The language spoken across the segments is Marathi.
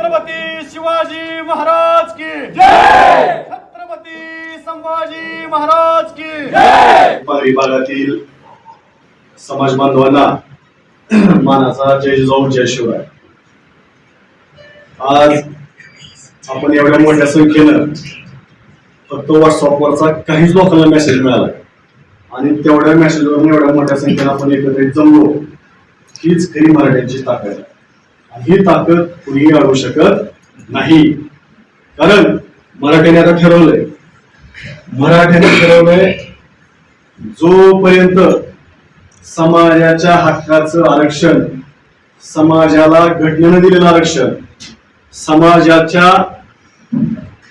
छत्रपती शिवाजी महाराज की जय! छत्रपती संभाजी महाराज की जय! पारी भागातील समाज बांधवांना मानाचा जय जिजाऊ जय शिवराय. आज आपण एवढ्या मोठ्या संख्येनं फक्त व्हॉट्सअपवरचा काहीच लोकांना मेसेज मिळाला आणि तेवढ्या मेसेजवर एवढ्या मोठ्या संख्येनं आपण एकत्रित जमलो. हीच खरी मराठ्यांची ताकद आहे. ही ताकद कुणीही आणू शकत नाही. कारण मराठ्याने आता ठरवलंय. मराठ्याने ठरवलंय जोपर्यंत समाजाच्या हक्काचं आरक्षण समाजाला घटनेनं दिलेलं आरक्षण समाजाच्या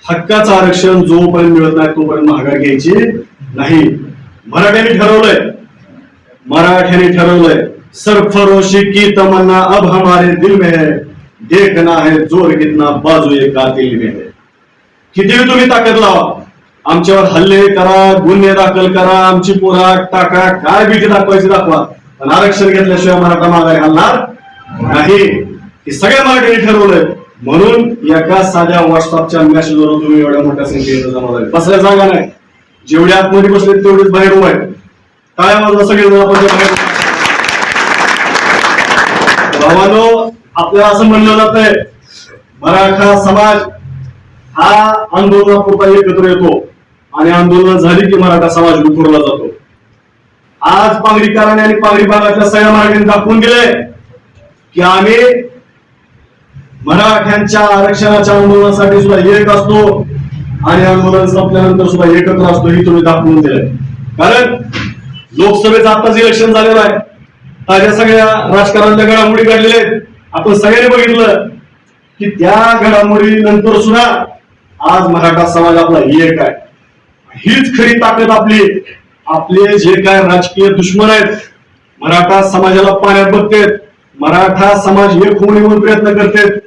हक्काचं आरक्षण जोपर्यंत मिळत नाही तोपर्यंत महागाई घ्यायची नाही. मराठ्याने ठरवलंय. मराठ्याने ठरवलंय सरफरोशी की तमन्ना अब हमारे दिल में है। देखना है जोर कितना बाजू एक कातिल में है। किती तुम्ही ताकद लावा। आमच्यावर हल्ले करा गुन्हे दाखल करा आमची पोरा टाका काय भीती दाखवायची दाखवा. पण आरक्षण घेतल्याशिवाय मराठा माघारी हलणार नाही. हे सगळ्या मराठ्यांनी ठरवलंय. म्हणून एका साध्या व्हॉट्सअपच्या मेसेजवरून तुम्ही एवढ्या मोठ्या संख्येने जमा झाले. बसल्या जागा नाही. जेवढ्या आतमध्ये बसले तेवढेच बाहेर उभा आहे काय वाजवा सगळे आपण भावानो आपल्याला असं म्हणलं जातंय मराठा समाज हा आंदोलनापुरता एकत्र येतो आणि आंदोलन झाली की मराठा समाज विखुरला जातो. आज पांगरीकरांनी आणि पांगरी भागातल्या सगळ्या मराठ्यांनी दाखवून दिले की आम्ही मराठ्यांच्या आरक्षणाच्या आंदोलनासाठी सुद्धा एक असतो आणि आंदोलन संपल्यानंतर सुद्धा एकत्र असतो ही तुम्ही दाखवून दिलंय. कारण लोकसभेचं आताच इलेक्शन झालेलं आहे. ताज्या सगळ्या राजकारणाच्या घडामोडी घडलेल्या आहेत आपण सगळ्यांनी बघितलं की त्या घडामोडी नंतर सुद्धा आज मराठा समाज आपला एक आहे हीच खरी ताकद आपली आपले जे काय राजकीय दुश्मन आहेत मराठा समाजाला पाण्यात बघतेत मराठा समाज एक होऊन प्रयत्न करतेत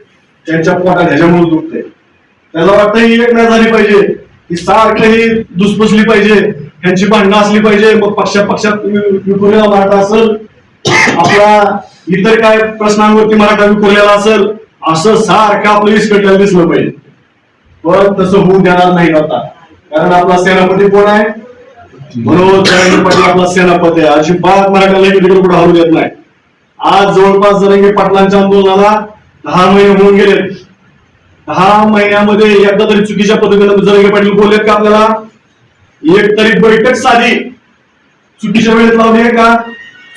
त्यांच्या पोटात ह्याच्यामुळे दुखते त्याला वाटतं ही एक नाही झाली पाहिजे ही सारखं ही दुसपसली पाहिजे ह्यांची भांडणं असली पाहिजे मग पक्षा पक्षात विखुरलेला मराठा असेल आपला इतर काय प्रश्नांवरती मराठा विखुरलेला असेल असं सारखं आपलं इस्कटायला दिसलं पाहिजे. पण तसं होऊ देणार नाही आता. कारण आपला सेनापती कोण आहे? मनोज जरांगे पाटील आपला सेनापती आहे. अजिबात मराठ्याला इकडे कुठे हलू देत नाही. आज जवळपास जरंगे पाटलांच्या आंदोलनाला दहा महिने होऊन गेले. दहा महिन्यामध्ये एकदा तरी चुकीच्या पद्धतीने जरंगे पाटील बोललेत का आपल्याला? एक तरी बैठक साधी. चुकीच्या वेळेत लावली आहे का?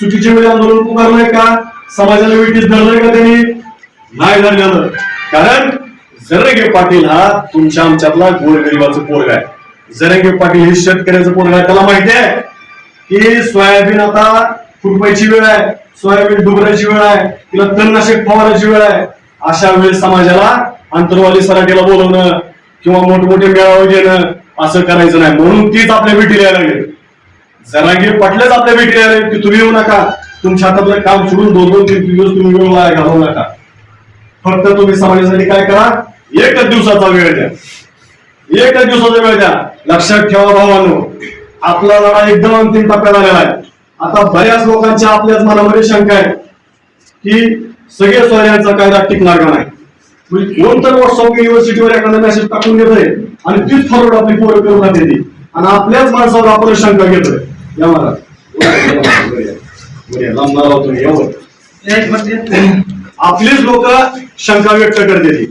चुकीच्या वेळी आंदोलन पुकारलंय का? समाजाला वेटीस धरलंय का त्यांनी? नाही धरलेलं कारण जरंगे पाटील हा तुमच्या आमच्यातला गोरगरिबाचं पोरगा आहे. जरंगे पाटील हे शेतकऱ्याचं पोरगा आहे. त्याला माहिती आहे की सोयाबीन आता फुटवायची वेळ आहे. सोयाबीन डुबरायची वेळ आहे. तिला तणनाशक फवारायची वेळ आहे. अशा वेळेस समाजाला अंतरवाली सराठीला बोलवणं किंवा मोठमोठे मेळावे घेणं असं करायचं नाही. म्हणून तीच आपल्या भेटीला यायला लागली. जरांगे पटलेच आपल्या भेटी आले की तुम्ही येऊ नका. तुमच्या हातातलं काम सोडून दोन दोन तीन दिवस तुम्ही वेळ वाया घालवू नका. फक्त तुम्ही समाजासाठी काय करा? एकच दिवसाचा वेळ द्या. एकच दिवसाचा वेळ द्या. लक्षात ठेवा भावानो. आपला लढा एकदम अंतिम टप्प्यात आलेला आहे. आता बऱ्याच लोकांच्या आपल्याच मनामध्ये शंका आहे की सगळे सोयऱ्यांचा कायदा टिकणार का नाही? म्हणजे कोण तर व्हॉट्सअप युनिव्हर्सिटीवर एखादा मेसेज टाकून घेतोय आणि तीच फॉरवर्ड आपली पोरं करून ती आणि आपल्याच माणसावर आपण शंका घेतोय. या मला आपलीच लोक शंका व्यक्त करते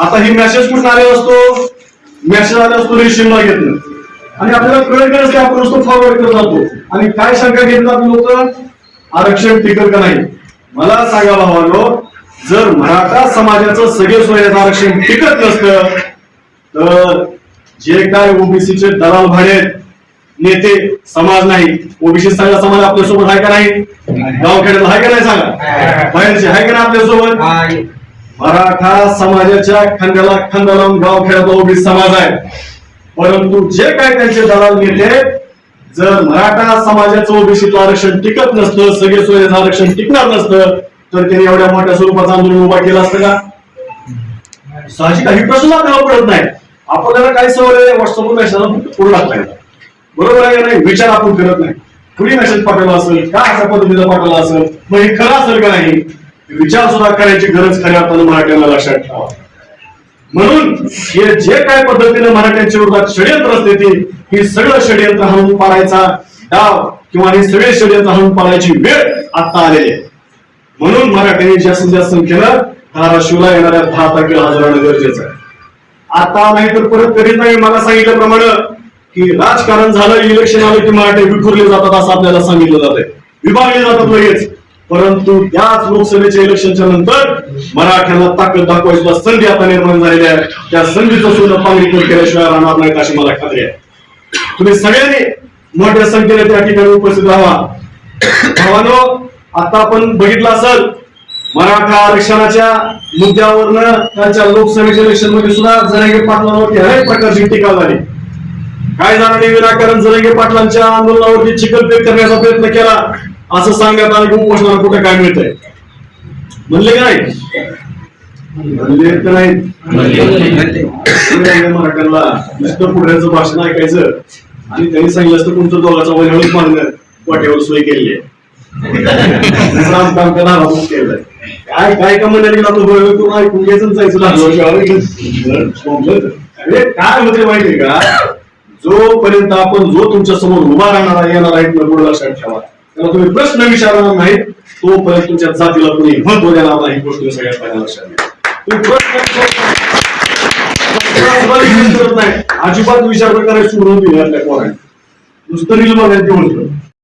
आता ही मेसेज कुठून आले असतो? मेसेज आले असतो रिशिमला घेतलं. आणि आपल्याला कळत गरज आपण नुसतं फॉरवर्ड करत जातो. आणि काय शंका घेतात लोक? आरक्षण टिकल का नाही? मला सांगा भावानो जर मराठा समाजाचं सगळे सोयऱ्याचं आरक्षण टिकत नसतं तर जे काय ओबीसीचे दलाल भाडे आहेत, नेते समाज नाही. ओबीसी सगळा समाज आपल्यासोबत आहे का नाही? गावखेड्यात आहे का नाही सांगा? बाहेरचे आहे का नाही आपल्यासोबत? मराठा समाजाच्या खांद्याला खांदा लावून गावखेड्यातला ओबीसी समाज आहे. परंतु जे काय त्यांचे दलाल नेते जर मराठा समाजाचं ओबीसीतलं आरक्षण टिकत नसतं सगळे सोयीचं आरक्षण टिकणार नसतं तर त्यांनी एवढ्या मोठ्या स्वरूपाचं आंदोलन उभा केलं असतं का? साहजिक काही प्रश्न आपल्याला पडत नाही. आपल्याला काय सवय व्हॉट्सअपवर मेसेज टाकता येतात बरोबर आहे नाही? विचार आपण करत नाही. कुणी मेसेज पाठवला असेल? का अशा पद्धतीचा पाठवला असेल? मग हे खरं असेल का नाही? विचार सुद्धा करायची गरज खऱ्या अर्थानं मराठ्यांना लक्षात ठेवा. म्हणून हे जे काय पद्धतीने मराठ्यांच्या विरोधात षडयंत्र असते ती ही सगळं षडयंत्र हाणून पाडायचा डाव किंवा हे सगळे षडयंत्र हाणून पाडायची वेळ आता आलेली आहे. म्हणून मराठ्यांनी जास्तीत जास्त संख्येनं धाराशिवला येणाऱ्या दहा तारखेला हजर गरजेचं आहे. आता नाही तर परत कधीच नाही मला सांगितल्याप्रमाणे की राजकारण झालं इलेक्शन आलं की मराठे विखुरले जातात असं आपल्याला सांगितलं जात विभागले जातात लगेच. परंतु त्याच लोकसभेच्या इलेक्शनच्या नंतर मराठ्यांना ताकद दाखवायची संधी आता निर्माण झालेली आहे त्या संधीचं सुद्धा पांगरीकर केल्याशिवाय राहणार नाहीत अशी मला खात्री आहे. तुम्ही सगळ्यांनी मोठ्या संख्येने त्या ठिकाणी उपस्थित राहा. भावानो आता आपण बघितलं असेल मराठा आरक्षणाच्या मुद्द्यावरनं त्यांच्या लोकसभेच्या इलेक्शनमध्ये सुद्धा जनागे पाटलांवरती अनेक प्रकारची टीका झाली. काय झालं नाही विनाकारण जरांगे पाटलांच्या आंदोलनावरती चिकलपेट करण्याचा प्रयत्न केला. असं सांगण्यात आलं की उपोषणाला कुठे काय मिळतंय? म्हणले की नाही? म्हणले तर नाही. मराठ्यांना नुसतं पुढऱ्याचं भाषण ऐकायचं. आणि त्यांनी सांगितलं असतं तुमचं दोघांचा वैनवळच मागणं वाटेवर सोय केली आहे. काय काय का म्हणाले तो ऐकून घ्यायचं आणि जायचं लागलं? अरे काय होते माहितीये का? जोपर्यंत आपण जो तुमच्यासमोर उभा राहणार आहे येणार आहे पुढे लक्षात ठेवा. त्याला तुम्ही प्रश्न विचारणार नाही तोपर्यंत तुमच्या जातीला कोणी महत्त्व देणार नाही गोष्ट तुम्ही सगळ्यात पहिल्या लक्षात घ्या. तुम्ही प्रश्न नाही. अजिबात विचार प्रकारे सुरू होती आपल्या पोरांनी नुसतं रील बघायला ते म्हणतो